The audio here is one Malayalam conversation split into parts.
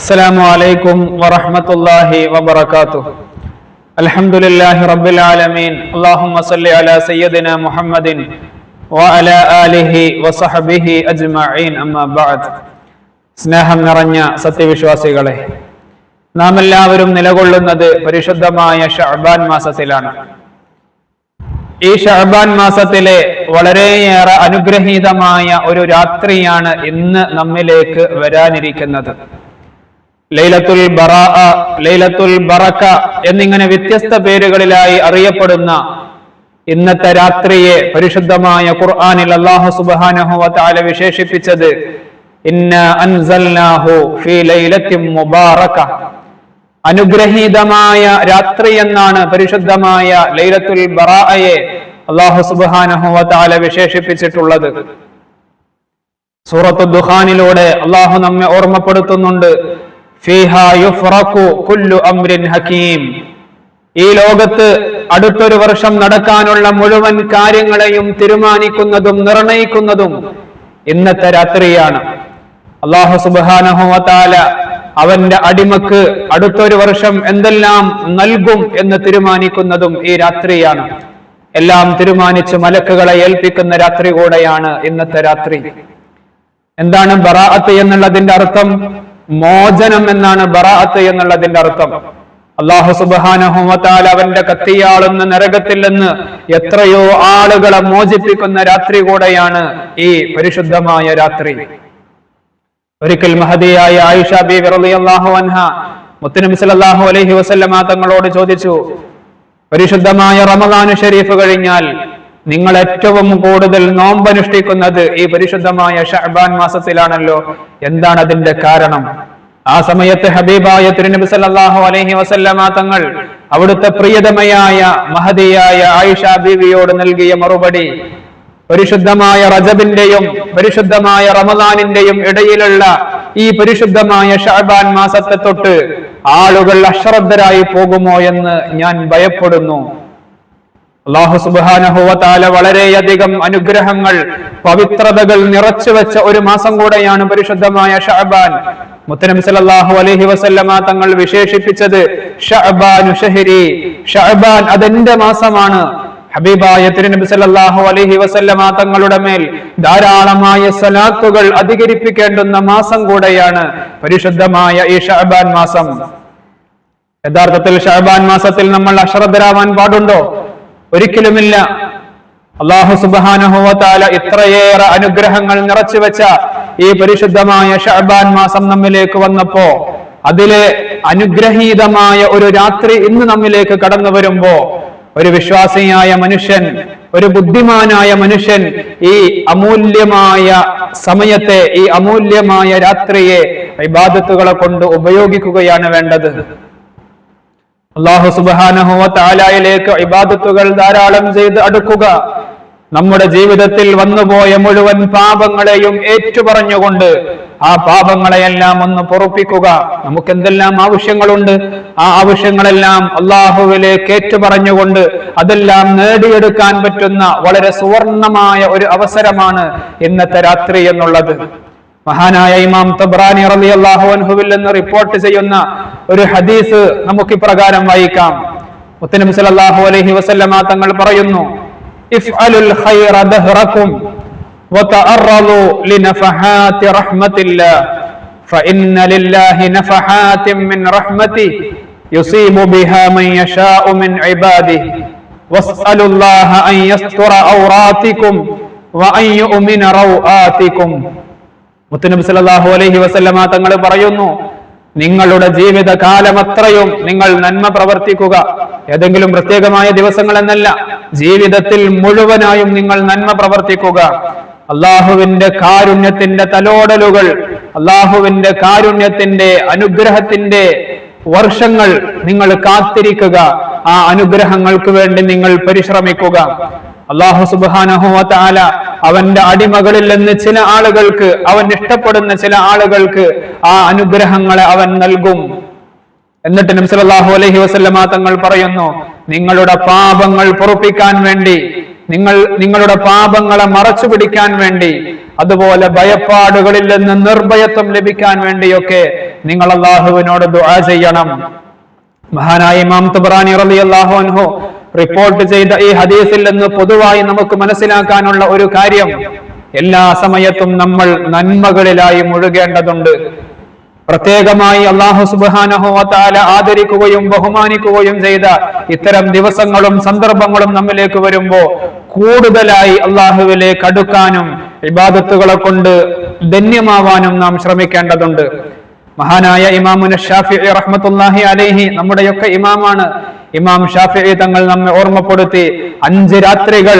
السلام عليكم ورحمة الله وبركاته الحمد لله رب العالمين اللهم صل على سيدنا محمد وعلى آله وصحبه أجمعين أما بعد സ്നേഹം നിറഞ്ഞ സത്യവിശ്വാസികളെ നാം എല്ലാവരും നിലകൊള്ളുന്നത് പരിശുദ്ധമായ ഷഅബാൻ മാസത്തിലാണ് ഈ ഷഅബാൻ മാസത്തിലെ വളരെയേറെ അനുഗ്രഹീതമായ ഒരു രാത്രിയാണ് ഇന്ന് നമ്മിലേക്ക് വരാനിരിക്കുന്നത് ലൈലത്തുൽ ബറാഅ ലൈലത്തുൽ ബറക്ക എന്നിങ്ങനെ വ്യത്യസ്ത പേരുകളിലായി അറിയപ്പെടുന്ന ഇന്നത്തെ രാത്രിയെ പരിശുദ്ധമായ ഖുർആനിൽ അള്ളാഹു സുബ്ഹാനഹു വ തആല വിശേഷിപ്പിച്ചത് ഇന്ന അൻസൽനാഹു ഫീ ലൈലത്തിൻ മുബാറക അനുഗ്രഹീതമായ രാത്രി എന്നാണ് പരിശുദ്ധമായ ലൈലത്തുൽ ബറാഅയെ അള്ളാഹു സുബ്ഹാനഹു വ തആല വിശേഷിപ്പിച്ചിട്ടുള്ളത്. സൂറത്തു ദുഹാനിലൂടെ അള്ളാഹു നമ്മെ ഓർമ്മപ്പെടുത്തുന്നുണ്ട്. ഫീഹാ യുഫ്റഖു കുല്ലു അംരിൻ ഹകീം. ഈ ലോകത്ത് അടുത്തൊരു വർഷം നടക്കാനുള്ള മുഴുവൻ കാര്യങ്ങളെയും തീരുമാനിക്കുന്നതും നിർണയിക്കുന്നതും ഇന്നത്തെ രാത്രിയാണ്. അള്ളാഹു സുബാനഹുവത്താല അവന്റെ അടിമക്ക് അടുത്തൊരു വർഷം എന്തെല്ലാം നൽകും എന്ന് തീരുമാനിക്കുന്നതും ഈ രാത്രിയാണ്. എല്ലാം തീരുമാനിച്ച് മലക്കുകളെ ഏൽപ്പിക്കുന്ന രാത്രി കൂടെയാണ് ഇന്നത്തെ രാത്രി. എന്താണ് ബറാഅത്ത് എന്നുള്ളതിന്റെ അർത്ഥം? മോചനം എന്നാണ് ബറാഅത്ത് എന്നുള്ളതിന്റെ അർത്ഥം. അള്ളാഹു സുബാനഹുമത്താൽ അവന്റെ കത്തിയാളുന്ന നരകത്തിൽ നിന്ന് എത്രയോ ആളുകളെ മോചിപ്പിക്കുന്ന രാത്രി കൂടെയാണ് ഈ പരിശുദ്ധമായ രാത്രി. ഒരിക്കൽ മഹതിയായ ആയിഷ ബി റളിയല്ലാഹു അൻഹ മുത്തനബി സല്ലല്ലാഹു അലഹി വസല്ലമ തങ്ങളോട് ചോദിച്ചു പരിശുദ്ധമായ റമദാനു ഷെരീഫ് കഴിഞ്ഞാൽ നിങ്ങൾ ഏറ്റവും കൂടുതൽ നോമ്പനുഷ്ഠിക്കുന്നത് ഈ പരിശുദ്ധമായ ഷഹബാൻ മാസത്തിലാണല്ലോ. എന്താണ് അതിന്റെ കാരണം? ആ സമയത്ത് ഹബീബായ തിരുനബി സല്ലാഹു അലൈഹി വസല്ലമ തങ്ങൾ അവിടുത്തെ പ്രിയതമയായ മഹതിയായ ആയിഷ ബീവിയോട് നൽകിയ മറുപടി പരിശുദ്ധമായ റജബിന്റെയും പരിശുദ്ധമായ റമദാനിന്റെയും ഇടയിലുള്ള ഈ പരിശുദ്ധമായ ഷാബാൻ മാസത്തെ തൊട്ട് ആളുകൾ അശ്രദ്ധരായി പോകുമോ എന്ന് ഞാൻ ഭയപ്പെടുന്നു. അള്ളാഹു സുബാനഹുവത്താല വളരെയധികം അനുഗ്രഹങ്ങൾ പവിത്രതകൾ നിറച്ചു വെച്ച ഒരു മാസം കൂടെയാണ് പരിശുദ്ധമായ ഷഹബാൻ മുത്തനം സല്ലല്ലാഹു അലഹി വസല്ലമ തങ്ങൾ വിശേഷിപ്പിച്ചത് ഷഹരി. ഷഅബാൻ അതെന്റെ മാസമാണ്. ഹബീബായ തിരുനബി സല്ലല്ലാഹു അലൈഹി വസല്ലമ തങ്ങളുടെ മേൽ ധാരാളമായ സലാത്തുകൾ അധികരിപ്പിക്കേണ്ടുന്ന മാസം കൂടെയാണ് പരിശുദ്ധമായ ഈ ഷഹബാൻ മാസം. യഥാർത്ഥത്തിൽ ഷഹബാൻ മാസത്തിൽ നമ്മൾ അശ്രദ്ധരാവാൻ പാടുണ്ടോ? ഒരിക്കലുമില്ല. അള്ളാഹു സുബാനഹുവത്താല ഇത്രയേറെ അനുഗ്രഹങ്ങൾ നിറച്ചു വെച്ച ഈ പരിശുദ്ധമായ ഷഅബാൻ മാസം നമ്മിലേക്ക് വന്നപ്പോ അതിലെ അനുഗ്രഹീതമായ ഒരു രാത്രി ഇന്ന് നമ്മിലേക്ക് കടന്നു വരുമ്പോ ഒരു വിശ്വാസിയായ മനുഷ്യൻ ഒരു ബുദ്ധിമാനായ മനുഷ്യൻ ഈ അമൂല്യമായ സമയത്തെ ഈ അമൂല്യമായ രാത്രിയെ ഇബാദത്തുകളെ കൊണ്ട് ഉപയോഗിക്കുകയാണ് വേണ്ടത്. അള്ളാഹു സുബാനഹുവ ഇബാദത്തുകൾ ധാരാളം ചെയ്ത് അടുക്കുക. നമ്മുടെ ജീവിതത്തിൽ വന്നുപോയ മുഴുവൻ പാപങ്ങളെയും ഏറ്റുപറഞ്ഞുകൊണ്ട് ആ പാപങ്ങളെയെല്ലാം ഒന്ന് പൊറപ്പിക്കുക. നമുക്ക് എന്തെല്ലാം ആവശ്യങ്ങളുണ്ട്? ആ ആവശ്യങ്ങളെല്ലാം അള്ളാഹുവിലേക്ക് ഏറ്റുപറഞ്ഞുകൊണ്ട് അതെല്ലാം നേടിയെടുക്കാൻ പറ്റുന്ന വളരെ സുവർണമായ ഒരു അവസരമാണ് ഇന്നത്തെ രാത്രി എന്നുള്ളത്. മഹാനായ ഇമാം തബ്രാനി റളിയല്ലാഹു അൻഹുവിൽ നിന്ന് റിപ്പോർട്ട് ചെയ്യുന്ന ഒരു ഹദീസ് നമുക്ക് ഇപ്രകാരം വായിക്കാം മുത്തനബി സല്ലല്ലാഹു അലൈഹി വസല്ലമ തങ്ങൾ പറയുന്നു ഇഫ്അലുൽ ഖൈറ ദഹ്റകും وتعرضوا لنفحات رحمة الله فإن لله نفحات من رحمته يصيب بها من يشاء من عباده واسألوا الله أن يستر عوراتكم وأن يؤمن روآتكم മുത്തുനബി സല്ലല്ലാഹു അലൈഹി വസല്ലമ തങ്ങൾ പറയുന്നു നിങ്ങളുടെ ജീവിത കാലമത്രയും നിങ്ങൾ നന്മ പ്രവർത്തിക്കുക. ഏതെങ്കിലും പ്രത്യേകമായ ദിവസങ്ങൾ എന്നല്ല ജീവിതത്തിൽ മുഴുവനായും നിങ്ങൾ നന്മ പ്രവർത്തിക്കുക. അള്ളാഹുവിന്റെ കാരുണ്യത്തിന്റെ തലോടലുകൾ അള്ളാഹുവിന്റെ കാരുണ്യത്തിന്റെ അനുഗ്രഹത്തിന്റെ വർഷങ്ങൾ നിങ്ങൾ കാത്തിരിക്കുക. ആ അനുഗ്രഹങ്ങൾക്ക് വേണ്ടി നിങ്ങൾ പരിശ്രമിക്കുക. അള്ളാഹു സുബാനഹുല അവന്റെ അടിമകളിൽ നിന്ന് ചില ആളുകൾക്ക് അവൻ ഇഷ്ടപ്പെടുന്ന ചില ആളുകൾക്ക് ആ അനുഗ്രഹങ്ങളെ അവൻ നൽകും. എന്നിട്ട് നംസലാഹു അലഹി വസല്ലമ തങ്ങൾ പറയുന്നു നിങ്ങളുടെ പാപങ്ങൾ പൊറുപ്പിക്കാൻ വേണ്ടി നിങ്ങൾ നിങ്ങളുടെ പാപങ്ങളെ മറച്ചു പിടിക്കാൻ വേണ്ടി അതുപോലെ ഭയപ്പാടുകളിൽ നിന്ന് നിർഭയത്വം ലഭിക്കാൻ വേണ്ടിയൊക്കെ നിങ്ങൾ അള്ളാഹുവിനോട് ദുആ ചെയ്യണം. മഹാനായ ഇമാം തുബ്രാനി റളിയല്ലാഹു അൻഹു റിപ്പോർട്ട് ചെയ്ത ഈ ഹദീസിൽ നിന്ന് പൊതുവായി നമുക്ക് മനസ്സിലാക്കാനുള്ള ഒരു കാര്യം. എല്ലാ സമയത്തും നമ്മൾ നന്മകളിലായി മുഴുകേണ്ടതുണ്ട്. പ്രത്യേകമായി അള്ളാഹു സുബാനഹോത്താല ആദരിക്കുകയും ബഹുമാനിക്കുകയും ചെയ്ത ഇത്തരം ദിവസങ്ങളും സന്ദർഭങ്ങളും നമ്മിലേക്ക് വരുമ്പോ കൂടുതലായി അള്ളാഹുവിലേക്ക് അടുക്കാനും ഇബാദത്തുകളെ കൊണ്ട് ധന്യമാവാനും നാം ശ്രമിക്കേണ്ടതുണ്ട്. മഹാനായ ഇമാമുന ഷാഫി റഹ്മത്തുല്ലാഹി അലേഹി നമ്മുടെയൊക്കെ ഇമാമാണ്. ഇമാം ഷാഫി തങ്ങൾ നമ്മെ ഓർമ്മപ്പെടുത്തി അഞ്ച് രാത്രികൾ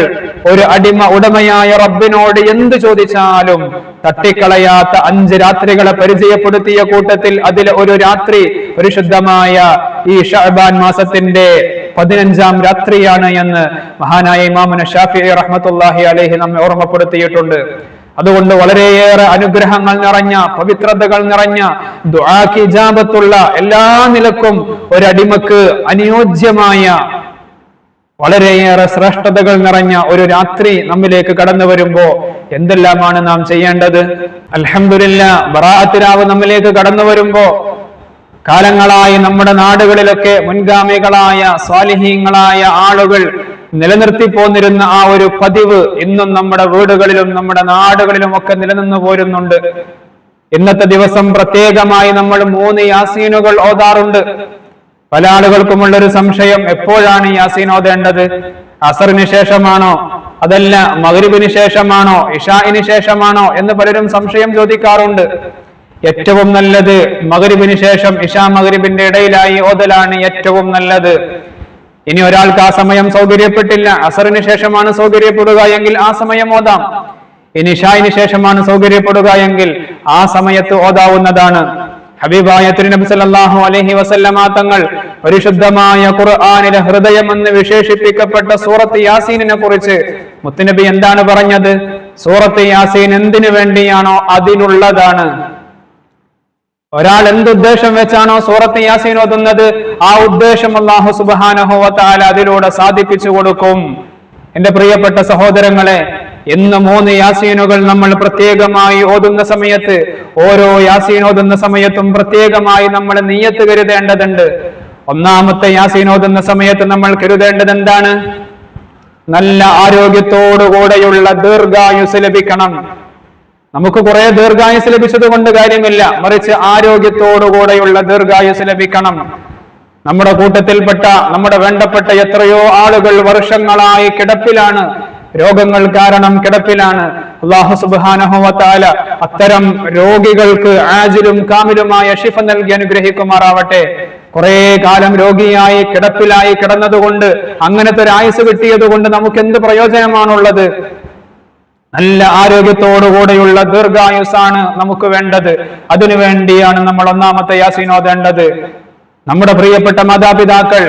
ഒരു അടിമ ഉടമയായ റബ്ബിനോട് എന്ത് ചോദിച്ചാലും തട്ടിക്കളയാത്ത അഞ്ച് രാത്രികളെ പരിചയപ്പെടുത്തിയ കൂട്ടത്തിൽ അതിൽ ഒരു രാത്രി പരിശുദ്ധമായ ഈ ഷഹബാൻ മാസത്തിന്റെ പതിനഞ്ചാം രാത്രിയാണ് എന്ന് മഹാനായ ഇമാമുന ഷാഫി റഹ്മത്തുല്ലാഹി അലൈഹി നമ്മെ ഓർമ്മപ്പെടുത്തിയിട്ടുണ്ട്. അതുകൊണ്ട് വളരെയേറെ അനുഗ്രഹങ്ങൾ നിറഞ്ഞ പവിത്രതകൾ നിറഞ്ഞ ദുആക്ക് എല്ലാ നിലക്കും ഒരടിമക്ക് അനുയോജ്യമായ വളരെയേറെ ശ്രേഷ്ഠതകൾ നിറഞ്ഞ ഒരു രാത്രി നമ്മിലേക്ക് കടന്നു വരുമ്പോ എന്തെല്ലാമാണ് നാം ചെയ്യേണ്ടത്? അലഹമില്ല ബറാഹത്തിരാവ് നമ്മിലേക്ക് കടന്നു വരുമ്പോ കാലങ്ങളായി നമ്മുടെ നാടുകളിലൊക്കെ മുൻഗാമികളായ സ്വാലിഹീങ്ങളായ ആളുകൾ നിലനിർത്തി പോന്നിരുന്ന ആ ഒരു പതിവ് ഇന്നും നമ്മുടെ വീടുകളിലും നമ്മുടെ നാടുകളിലും ഒക്കെ നിലനിന്നു പോരുന്നുണ്ട്. ഇന്നത്തെ ദിവസം പ്രത്യേകമായി നമ്മൾ മൂന്ന് യാസീനുകൾ ഓതാറുണ്ട്. പല ആളുകൾക്കുമുള്ള ഒരു സംശയം എപ്പോഴാണ് യാസീൻ ഓതേണ്ടത്? അസറിന് ശേഷമാണോ? അതല്ല മകരുവിന് ശേഷമാണോ? ഇഷായിന് ശേഷമാണോ? എന്ന് പലരും സംശയം ചോദിക്കാറുണ്ട്. ഏറ്റവും നല്ലത് മകരുവിന് ശേഷം ഇഷാ മകരുവിന്റെ ഇടയിലായി ഓതലാണ് ഏറ്റവും നല്ലത്. ഇനി ഒരാൾക്ക് ആ സമയം സൗകര്യപ്പെട്ടില്ല. അസറിന് ശേഷമാണ് സൗകര്യപ്പെടുക എങ്കിൽ ആ സമയം ഓതാം. ഇനി ഷായിന് ശേഷമാണ് സൗകര്യപ്പെടുക എങ്കിൽ ആ സമയത്ത് ഓതാവുന്നതാണ്. ഹബീബായ തിരുനബി സല്ലല്ലാഹു അലൈഹി വസല്ലമ തങ്ങൾ പരിശുദ്ധമായ ഖുർആനിലെ ഹൃദയം എന്ന് വിശേഷിപ്പിക്കപ്പെട്ട സൂറത്ത് യാസീനിനെ കുറിച്ച് മുത്തുനബി എന്താണ് പറഞ്ഞത്? സൂറത്ത് യാസീൻ എന്തിനു വേണ്ടിയാണോ അതിനുള്ളതാണ്. ഒരാൾ എന്ത് ഉദ്ദേശം വെച്ചാണോ സൂറത്ത് യാസീൻ ഓതുന്നത് ആ ഉദ്ദേശം അള്ളാഹു സുബാനഹോവത്താൽ അതിലൂടെ സാധിപ്പിച്ചു കൊടുക്കും. എന്റെ പ്രിയപ്പെട്ട സഹോദരങ്ങളെ ഇന്ന് മൂന്ന് യാസീനുകൾ നമ്മൾ പ്രത്യേകമായി ഓതുന്ന സമയത്ത് ഓരോ യാസീൻ ഓതുന്ന സമയത്തും പ്രത്യേകമായി നമ്മൾ നീയത്ത് കരുതേണ്ടതുണ്ട്. ഒന്നാമത്തെ യാസീൻ ഓതുന്ന സമയത്ത് നമ്മൾ കരുതേണ്ടത് എന്താണ്? നല്ല ആരോഗ്യത്തോടുകൂടെയുള്ള ദീർഘായുസ് ലഭിക്കണം. നമുക്ക് കുറെ ദീർഘായുസ് ലഭിച്ചത് കൊണ്ട് കാര്യമില്ല. മറിച്ച് ആരോഗ്യത്തോടുകൂടെയുള്ള ദീർഘായുസ് ലഭിക്കണം. നമ്മുടെ കൂട്ടത്തിൽപ്പെട്ട നമ്മുടെ വേണ്ടപ്പെട്ട എത്രയോ ആളുകൾ വർഷങ്ങളായി കിടപ്പിലാണ്. രോഗങ്ങൾ കാരണം കിടപ്പിലാണ്. അള്ളാഹു സുബാനഹുവത്താല അത്തരം രോഗികൾക്ക് ആജിലും കാമിലുമായ ഷിഫ നൽകി അനുഗ്രഹിക്കുമാറാവട്ടെ. കുറെ കാലം രോഗിയായി കിടപ്പിലായി കിടന്നതുകൊണ്ട് അങ്ങനത്തെ ഒരു ആയുസ് കിട്ടിയത് കൊണ്ട് നമുക്ക് എന്ത് പ്രയോജനമാണുള്ളത്? നല്ല ആരോഗ്യത്തോടുകൂടെയുള്ള ദീർഘായുസാണ് നമുക്ക് വേണ്ടത്. അതിനു വേണ്ടിയാണ് നമ്മൾ ഒന്നാമത്തെ യാസിനോദേണ്ടത് നമ്മുടെ പ്രിയപ്പെട്ട മാതാപിതാക്കൾ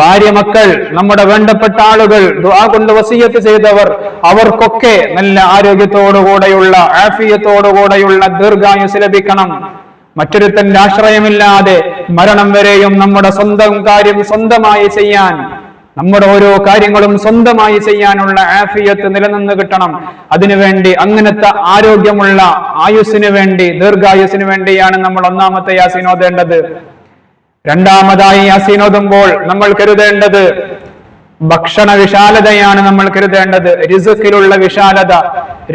ഭാര്യ മക്കൾ നമ്മുടെ വേണ്ടപ്പെട്ട ആളുകൾ ദുആ കൊണ്ട് വസീയത്ത് ചെയ്തവർ അവർക്കൊക്കെ നല്ല ആരോഗ്യത്തോടുകൂടെയുള്ള ആഫിയത്തോടുകൂടെയുള്ള ദീർഘായുസ് ലഭിക്കണം. മറ്റൊരുത്തന്റെ ആശ്രയമില്ലാതെ മരണം വരെയും നമ്മുടെ സ്വന്തം കാര്യം സ്വന്തമായി ചെയ്യാൻ നമ്മുടെ ഓരോ കാര്യങ്ങളും സ്വന്തമായി ചെയ്യാനുള്ള ആഫിയത്ത് നിലനിന്ന് കിട്ടണം. അതിനുവേണ്ടി അങ്ങനത്തെ ആരോഗ്യമുള്ള ആയുസ്സിന് വേണ്ടി ദീർഘായുസ്സിന് വേണ്ടിയാണ് നമ്മൾ ഒന്നാമത്തെ യാസീൻ രണ്ടാമതായി യാസീൻ നമ്മൾ കരുതേണ്ടത് ഭക്ഷണ വിശാലതയാണ് നമ്മൾ കരുതേണ്ടത്. റിസുക്കിലുള്ള വിശാലത.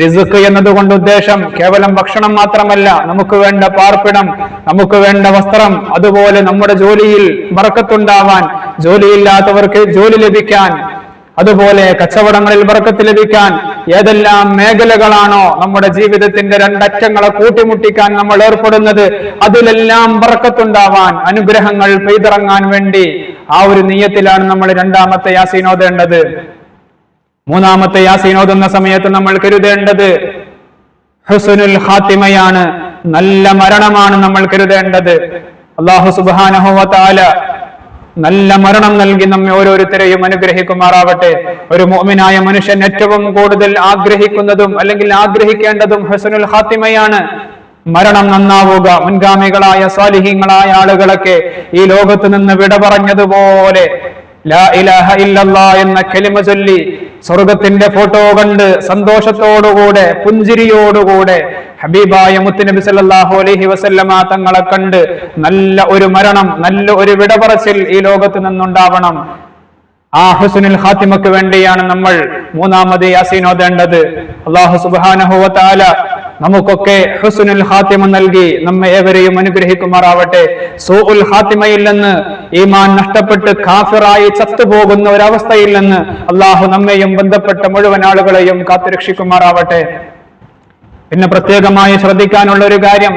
റിസുക്ക് എന്നതുകൊണ്ട് ഉദ്ദേശം കേവലം ഭക്ഷണം മാത്രമല്ല. നമുക്ക് വേണ്ട പാർപ്പിടം നമുക്ക് വേണ്ട വസ്ത്രം അതുപോലെ നമ്മുടെ ജോലിയിൽ ബറക്കത്തുണ്ടാവാൻ ജോലിയില്ലാത്തവർക്ക് ജോലി ലഭിക്കാൻ അതുപോലെ കച്ചവടങ്ങളിൽ വർക്കത്ത് ലഭിക്കാൻ ഏതെല്ലാം മേഖലകളാണോ നമ്മുടെ ജീവിതത്തിന്റെ രണ്ടറ്റങ്ങളെ കൂട്ടിമുട്ടിക്കാൻ നമ്മൾ ഏർപ്പെടുന്നത് അതിലെല്ലാം വർക്കത്തുണ്ടാവാൻ അനുഗ്രഹങ്ങൾ പെയ്തിറങ്ങാൻ വേണ്ടി ആ ഒരു നീയത്തിലാണ് നമ്മൾ രണ്ടാമത്തെ യാസീനോദേണ്ടത്. മൂന്നാമത്തെ യാസീനോദുന്ന സമയത്ത് നമ്മൾ കരുതേണ്ടത് ഹുസുനുൽ ഹാത്തിമയാണ് നല്ല മരണമാണ് നമ്മൾ കരുതേണ്ടത്. അള്ളാഹു സുബാനഹുവല നല്ല മരണം നൽകി നമ്മെ ഓരോരുത്തരെയും അനുഗ്രഹിക്കുമാറാവട്ടെ. ഒരു മോമിനായ മനുഷ്യൻ ഏറ്റവും കൂടുതൽ ആഗ്രഹിക്കുന്നതും അല്ലെങ്കിൽ ആഗ്രഹിക്കേണ്ടതും ഹസനുൽ ഹാത്തിമയാണ് മരണം നന്നാവുക മുൻഗാമികളായ സ്വാലിഹീങ്ങളായ ആളുകളൊക്കെ ഈ ലോകത്ത് നിന്ന് വിട പറഞ്ഞതുപോലെ ലാ ഇലാഹ എന്ന കെലിമ ചൊല്ലി സ്വർഗത്തിന്റെ ഫോട്ടോ കണ്ട് സന്തോഷത്തോടുകൂടെ പുഞ്ചിരിയോടുകൂടെ ഹബീബായ മുത്തുനബി സല്ലാഹു അലഹി വസല്ലമ തങ്ങളെ കണ്ട് നല്ല ഒരു മരണം നല്ല ഒരു വിടപറച്ചിൽ ഈ ലോകത്ത് നിന്നുണ്ടാവണം. ആ ഹുസുനിൽ ഹാത്തിമക്ക് വേണ്ടിയാണ് നമ്മൾ മൂന്നാമത് യാസീൻ ഓതേണ്ടത്. അള്ളാഹു സുബ്ഹാനഹു വ തആല നമുക്കൊക്കെ ഹുസുനുൽ ഹാത്തിമ നൽകി നമ്മെ ഏവരെയും അനുഗ്രഹിക്കുമാറാവട്ടെ. സൂഉൽ ഖാത്തിമയിൽ നിന്ന് ഈമാൻ നഷ്ടപ്പെട്ട് കാഫിറായി ചത്തുപോകുന്ന ഒരവസ്ഥയിൽ നിന്ന് അള്ളാഹു നമ്മെയും ബന്ധപ്പെട്ട മുഴുവൻ ആളുകളെയും കാത്തുരക്ഷിക്കുമാറാവട്ടെ. പിന്നെ പ്രത്യേകമായി ശ്രദ്ധിക്കാനുള്ള ഒരു കാര്യം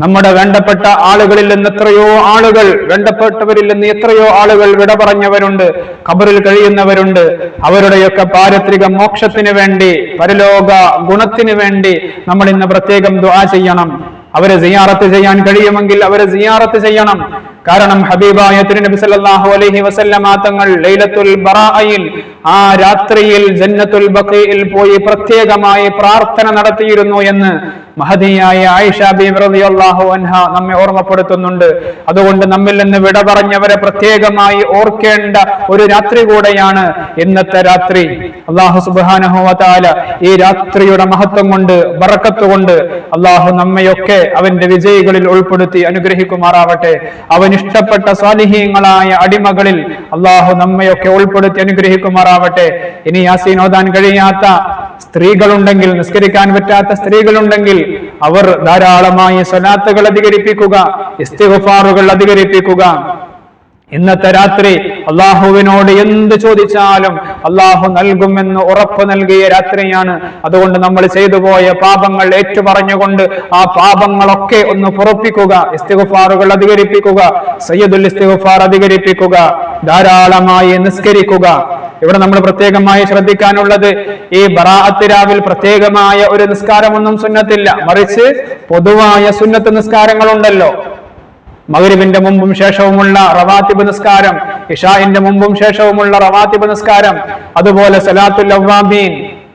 നമ്മുടെ വേണ്ടപ്പെട്ട ആളുകളിൽ നിന്ന് എത്രയോ ആളുകൾ വേണ്ടപ്പെട്ടവരിൽ നിന്ന് എത്രയോ ആളുകൾ വിട പറഞ്ഞവരുണ്ട് കബറിൽ കഴിയുന്നവരുണ്ട്. അവരുടെയൊക്കെ പാരത്രിക മോക്ഷത്തിന് വേണ്ടി പരലോക ഗുണത്തിന് വേണ്ടി നമ്മൾ ഇന്ന് പ്രത്യേകം ദുആ ചെയ്യണം. അവരെ സിയാറത്ത് ചെയ്യാൻ കഴിയുമെങ്കിൽ അവരെ സിയാറത്ത് ചെയ്യണം. കാരണം ഹബീബായ തിരുനബി സല്ലല്ലാഹു അലൈഹി വസല്ലമ തങ്ങൾ ലൈലത്തുൽ ബറായിൽ ആ രാത്രിയിൽ ജന്നത്തുൽ ബഖീൽ പോയി പ്രത്യേകമായി പ്രാർത്ഥന നടത്തിയിരുന്നു എന്ന് മഹദിയായ ആയിഷ ബീബി റളിയല്ലാഹു അൻഹ നമ്മെ ഓർമ്മപ്പെടുത്തുന്നുണ്ട്. അതുകൊണ്ട് നമ്മിൽ നിന്ന് വിട പറഞ്ഞവരെ പ്രത്യേകമായി ഓർക്കേണ്ട ഒരു രാത്രി കൂടെയാണ് ഇന്നത്തെ രാത്രി. അള്ളാഹു സുബാനഹുല ഈ രാത്രിയുടെ മഹത്വം കൊണ്ട് ബറക്കത്ത് കൊണ്ട് അള്ളാഹു നമ്മയൊക്കെ അവന്റെ വിജയികളിൽ ഉൾപ്പെടുത്തി അനുഗ്രഹിക്കുമാറാവട്ടെ. അവൻ ഇഷ്ടപ്പെട്ട സ്വാലിഹീങ്ങളായ അടിമകളിൽ അള്ളാഹു നമ്മയൊക്കെ ഉൾപ്പെടുത്തി അനുഗ്രഹിക്കുമാറാവട്ടെ. ഇനി യാസീൻ ഓതാൻ കഴിയാത്ത സ്ത്രീകളുണ്ടെങ്കിൽ നിസ്കരിക്കാൻ പറ്റാത്ത സ്ത്രീകളുണ്ടെങ്കിൽ അവർ ധാരാളമായി സ്വലാത്തുകൾ അധികരിപ്പിക്കുക ഇസ്തിഹുഫാറുകൾ അധികരിപ്പിക്കുക. ഇന്നത്തെ രാത്രി അള്ളാഹുവിനോട് എന്ത് ചോദിച്ചാലും അള്ളാഹു നൽകുമെന്ന് ഉറപ്പ് നൽകിയ രാത്രിയാണ്. അതുകൊണ്ട് നമ്മൾ ചെയ്തു പോയ പാപങ്ങൾ ഏറ്റുപറഞ്ഞുകൊണ്ട് ആ പാപങ്ങളൊക്കെ ഒന്ന് പുറപ്പിക്കുക ഇസ്തിഗുഫാറുകൾ അധികരിപ്പിക്കുക സയ്യദുൽ ഇസ്തിഗുഫാർ അധികരിപ്പിക്കുക ധാരാളമായി നിസ്കരിക്കുക. ഇവിടെ നമ്മൾ പ്രത്യേകമായി ശ്രദ്ധിക്കാനുള്ളത് ഈ ബറാഅത്ത് രാവിൽ പ്രത്യേകമായ ഒരു നിസ്കാരമൊന്നും സുന്നത്തില്ല. മറിച്ച് പൊതുവായ സുന്നത്ത് നിസ്കാരങ്ങളുണ്ടല്ലോ. മഗ്രിബിന്റെ മുമ്പും ശേഷവുമുള്ള റവാത്തിബ് നിസ്കാരം ഇഷായിന്റെ മുമ്പും ശേഷവുമുള്ള റവാത്തിബ് നിസ്കാരം അതുപോലെ സലാത്തുൽ അവ്വാബീൻ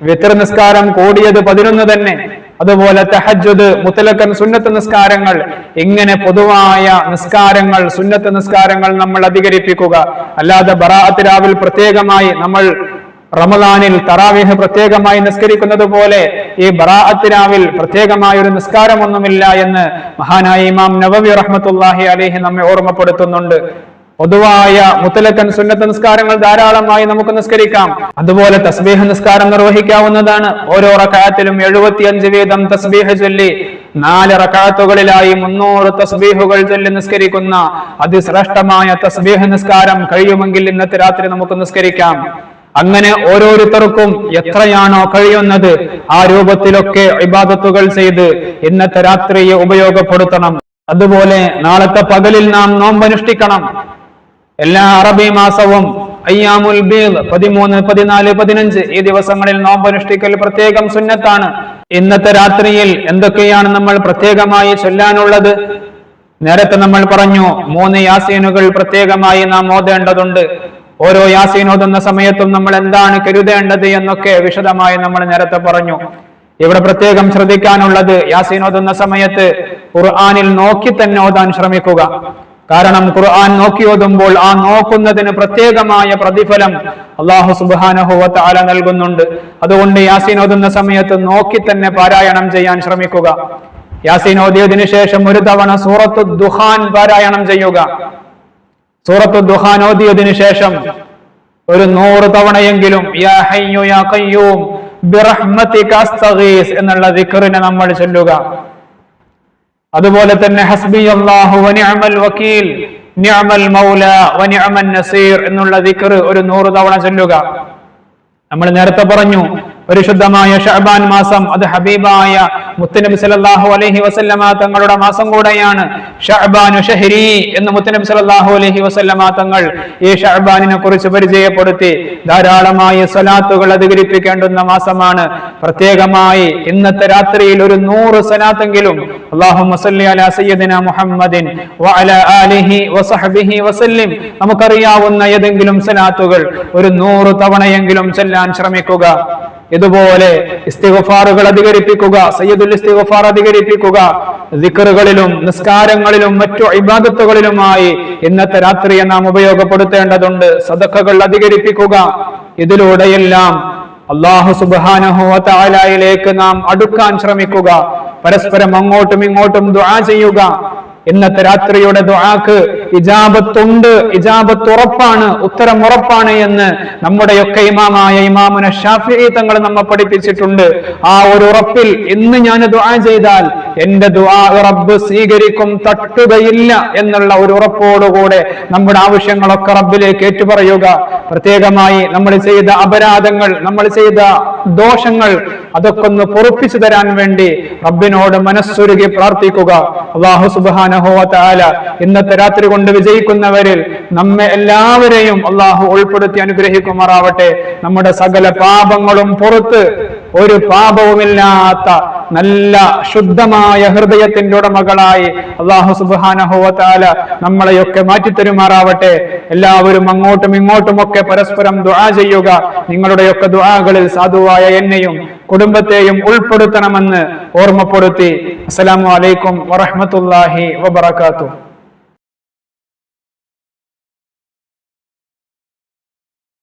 വിത്തർ നിസ്കാരം കൂടിയത് പതിനൊന്ന് തന്നെ. അതുപോലെ തഹജ്ജുദ് മുത്തലക്കൻ സുന്നത്ത് നിസ്കാരങ്ങൾ. ഇങ്ങനെ പൊതുവായ നിസ്കാരങ്ങൾ സുന്നത്ത് നിസ്കാരങ്ങൾ നമ്മൾ അധികരിപ്പിക്കുക. അല്ലാതെ ബറാഅത്ത് രാവിൽ പ്രത്യേകമായി നമ്മൾ റമദാനിൽ തറാവിഹ് പ്രത്യേകമായി നിസ്കരിക്കുന്നത് പോലെ ഈ ബറാഅത്ത് രാവിൽ പ്രത്യേകമായ ഒരു നിസ്കാരമൊന്നുമില്ല എന്ന് മഹാനായ ഇമാം നവവി റഹ്മത്തുല്ലാഹി അലേഹി നമ്മെ ഓർമ്മപ്പെടുത്തുന്നുണ്ട്. പൊതുവായ മുത്തലക്കൻ സുന്നത്ത് നിസ്കാരങ്ങൾ ധാരാളമായി നമുക്ക് നിസ്കരിക്കാം. അതുപോലെ തസ്ബീഹ് നിസ്കാരം നിർവഹിക്കാവുന്നതാണ്. ഓരോ റക്കായത്തിലും എഴുപത്തിയഞ്ച് വീതം തസ്ബീഹ് ചൊല്ലി നാല് റക്കാത്തുകളിലായി മുന്നൂറ് തസ്ബീഹുകൾ ചൊല്ലി നിസ്കരിക്കുന്ന അതിശ്രേഷ്ഠമായ തസ്ബീഹ് നിസ്കാരം കഴിയുമെങ്കിൽ ഇന്നത്തെ രാത്രി നമുക്ക് നിസ്കരിക്കാം. അങ്ങനെ ഓരോരുത്തർക്കും എത്രയാണോ കഴിയുന്നത് ആ രൂപത്തിലൊക്കെ ഇബാദത്തുകൾ ചെയ്ത് ഇന്നത്തെ രാത്രിയെ ഉപയോഗപ്പെടുത്തണം. അതുപോലെ നാളത്തെ പകലിൽ നാം നോമ്പനുഷ്ഠിക്കണം. എല്ലാ അറബി മാസവും അയ്യാമുൽ ബീദ് പതിമൂന്ന് പതിനാല് പതിനഞ്ച് ഈ ദിവസങ്ങളിൽ നോമ്പനുഷ്ഠിക്കൽ പ്രത്യേകം സുന്നത്താണ്. ഇന്നത്തെ രാത്രിയിൽ എന്തൊക്കെയാണ് നമ്മൾ പ്രത്യേകമായി ചൊല്ലാനുള്ളത്? നേരത്തെ നമ്മൾ പറഞ്ഞു മൂന്ന് യാസീനുകൾ പ്രത്യേകമായി നാം ഓതേണ്ടതുണ്ട്. ഓരോ യാസീൻ ഓതുന്ന സമയത്തും നമ്മൾ എന്താണ് കരുതേണ്ടത് എന്നൊക്കെ വിശദമായി നമ്മൾ നേരത്തെ പറഞ്ഞു. ഇവിടെ പ്രത്യേകം ശ്രദ്ധിക്കാനുള്ളത് യാസീൻ ഓതുന്ന സമയത്ത് ഖുർആാനിൽ നോക്കി തന്നെ ഓതാൻ ശ്രമിക്കുക. കാരണം ഖുർആൻ നോക്കി ഓതുമ്പോൾ ആ നോക്കുന്നതിന് പ്രത്യേകമായ പ്രതിഫലം അള്ളാഹു സുബാനഹുവത്ത് ആല നൽകുന്നുണ്ട്. അതുകൊണ്ട് യാസീൻ ഓതുന്ന സമയത്ത് നോക്കി തന്നെ പാരായണം ചെയ്യാൻ ശ്രമിക്കുക. യാസീൻ ഓതിയതിനു ശേഷം ഒരു തവണ സൂറത്തു ദുഹാൻ പാരായണം ചെയ്യുക. സൂറത്തു ദുഹാൻ ഓതിയതിനു ശേഷം ഒരു നൂറ് തവണയെങ്കിലും യാ ഹയ്യു യാ ഖയ്യൂം ബിറഹ്മതിക അസ്തഗീസ് എന്നുള്ള ദിക്റിനെ നമ്മൾ ചൊല്ലുക. അതുപോലെ തന്നെ ഹസ്ബി അല്ലാഹു വനിഅമൽ വക്കീൽ നിഅമൽ മൗല വനിഅമൻ നസീർ എന്നുള്ള ദിക്ർ ഒരു നൂറ് തവണ ചൊല്ലുക. നമ്മൾ നേരത്തെ പറഞ്ഞു പരിശുദ്ധമായ ഷഹബാൻ മാസം അത് ഹബീബായ മുത്തനബി സല്ലല്ലാഹു അലഹി വസല്ലമ തങ്ങളുടെ മാസം കൂടെയാണ്. ഷഹബാനു ഷഹരി എന്ന് മുത്തനബി സല്ലല്ലാഹു അലഹി വസല്ലമ തങ്ങൾ ഈ ഷഹബാനിനെ കുറിച്ച് പരിചയപ്പെടുത്തി. ധാരാളമായി സലാത്തുകൾ അധികരിപ്പിക്കേണ്ടുന്ന മാസമാണ്. പ്രത്യേകമായി ഇന്നത്തെ രാത്രിയിൽ ഒരു നൂറ് സലാത്തെങ്കിലും അള്ളാഹു സല്ലി അലാ സയ്യദിന മുഹമ്മദിൻ ആലിഹി വസല്ലിം നമുക്കറിയാവുന്ന ഏതെങ്കിലും സലാത്തുകൾ ഒരു നൂറ് തവണയെങ്കിലും ചെല്ലാൻ ശ്രമിക്കുക. ഇതുപോലെ ഇസ്തിഗഫാറുകൾ അധികരിപ്പിക്കുക സയ്യിദുൽ ഇസ്തിഗഫാർ അധികരിപ്പിക്കുക ദിക്കറുകളിലും നിസ്കാരങ്ങളിലും മറ്റു ഇബാദത്തുകളിലുമായി ഇന്നത്തെ രാത്രിയെ നാം ഉപയോഗപ്പെടുത്തേണ്ടതുണ്ട്. സദക്കകൾ അധികരിപ്പിക്കുക. ഇതിലൂടെയെല്ലാം അള്ളാഹു സുബാനഹുവലായിലേക്ക് നാം അടുക്കാൻ ശ്രമിക്കുക. പരസ്പരം അങ്ങോട്ടും ഇങ്ങോട്ടും ദുആ ചെയ്യുക. ഇന്നത്തെ രാത്രിയുടെ ദുആക്ക് ഇജാബത്തുണ്ട്. ഇജാബത്ത് ഉറപ്പാണ്. ഉത്തരം ഉറപ്പാണ് എന്ന് നമ്മുടെയൊക്കെ ഇമാമായ ഇമാമുന ഷാഫി തങ്ങൾ നമ്മെ പഠിപ്പിച്ചിട്ടുണ്ട്. ആ ഒരു ഉറപ്പിൽ ഇന്ന് ഞാൻ ദുആ ചെയ്താൽ എന്റെ ദുആ റബ്ബ് സ്വീകരിക്കും തട്ടുകയില്ല എന്നുള്ള ഒരു ഉറപ്പോടുകൂടെ നമ്മുടെ ആവശ്യങ്ങളൊക്കെ റബ്ബിലേക്ക് ഏറ്റുപറയുക. പ്രത്യേകമായി നമ്മൾ ചെയ്ത അപരാധങ്ങൾ നമ്മൾ ചെയ്ത ദോഷങ്ങൾ അതൊക്കെ ഒന്ന് പൊറപ്പിച്ചു തരാൻ വേണ്ടി റബ്ബിനോട് മനസ്സൊരുകി പ്രാർത്ഥിക്കുക. അള്ളാഹു സുബാനഹോല ഇന്നത്തെ രാത്രി കൊണ്ട് വിജയിക്കുന്നവരിൽ നമ്മെ എല്ലാവരെയും അള്ളാഹു ഉൾപ്പെടുത്തി അനുഗ്രഹിക്കുമാറാവട്ടെ. നമ്മുടെ സകല പാപങ്ങളും പുറത്ത് ഒരു പാപവുമില്ലാത്ത നല്ല ശുദ്ധമായ ഹൃദയത്തിന്റെ ഉടമകളായി അള്ളാഹു സുബാനഹോല നമ്മളെയൊക്കെ മാറ്റിത്തരുമാറാവട്ടെ. എല്ലാവരും അങ്ങോട്ടും ഇങ്ങോട്ടും ഒക്കെ പരസ്പരം ദുആ ചെയ്യുക. നിങ്ങളുടെയൊക്കെ ദുആകളിൽ സാധുവായ എന്നെയും കുടുംബത്തെയും ഉൾപ്പെടുത്തണമെന്ന് ഓർമ്മപ്പെടുത്തി. അസ്സലാമു അലൈക്കും വറഹ്മത്തുള്ളാഹി വബറകാതുഹു.